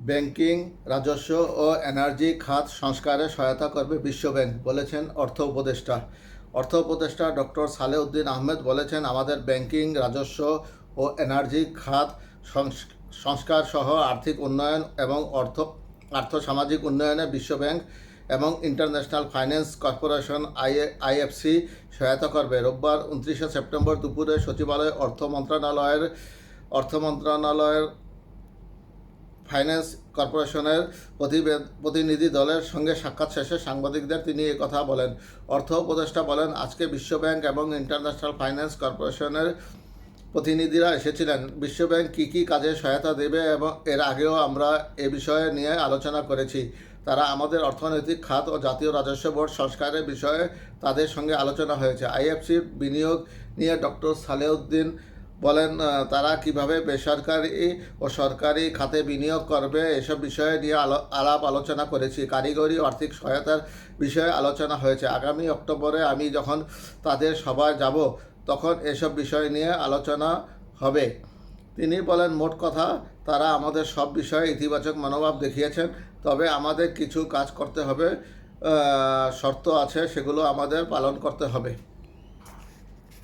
Banking, রাজস্ব ও energy খাত সংস্কারে সহায়তা করবে বিশ্বব্যাংক বলেছেন অর্থ উপদেষ্টা। অর্থ উপদেষ্টা ডক্টর সালেউদ্দিন আহমেদ বলেছেন, আমাদের ব্যাংকিং, রাজস্ব ও এনার্জি খাত সংস- সংস্কার সহ আর্থিক উন্নয়ন এবং অর্থ আর্থ সামাজিক উন্নয়নে বিশ্বব্যাংক এবং international finance corporation I IFC সহায়তা করবে। রোববার উনত্রিশে সেপ্টেম্বর দুপুরে সচিবালয় অর্থ মন্ত্রণালয়ের অর্থ মন্ত্রণালয়ের ফাইন্যান্স কর্পোরেশনের প্রতিনিধি দলের সঙ্গে সাক্ষাৎ শেষে সাংবাদিকদের তিনি কথা বলেন। অর্থ উপদেষ্টা বলেন, আজকে বিশ্বব্যাংক এবং ইন্টারন্যাশনাল ফাইন্যান্স কর্পোরেশনের প্রতিনিধিরা এসেছিলেন। বিশ্বব্যাংক কী কী কাজে সহায়তা দেবে এবং এর আগেও আমরা এ বিষয়ে নিয়ে আলোচনা করেছি। তারা আমাদের অর্থনৈতিক খাত ও জাতীয় রাজস্ব বোর্ড সংস্কারের বিষয়ে তাদের সঙ্গে আলোচনা হয়েছে। আইএফসির বিনিয়োগ নিয়ে ডক্টর সালেউদ্দিন বলেন তারা কীভাবে বেসরকারি ও সরকারি খাতে বিনিয়োগ করবে এসব বিষয়ে নিয়ে আলো- আলাপ আলোচনা করেছি। কারিগরি আর্থিক সহায়তার বিষয়ে আলোচনা হয়েছে। আগামী অক্টোবরে আমি যখন তাদের সভায় যাব, তখন এসব বিষয় নিয়ে আলোচনা হবে। তিনি বলেন, মোট কথা, তারা আমাদের সব বিষয়ে ইতিবাচক মনোভাব দেখিয়েছেন। তবে আমাদের কিছু কাজ করতে হবে শর্ত আছে, সেগুলো আমাদের পালন করতে হবে।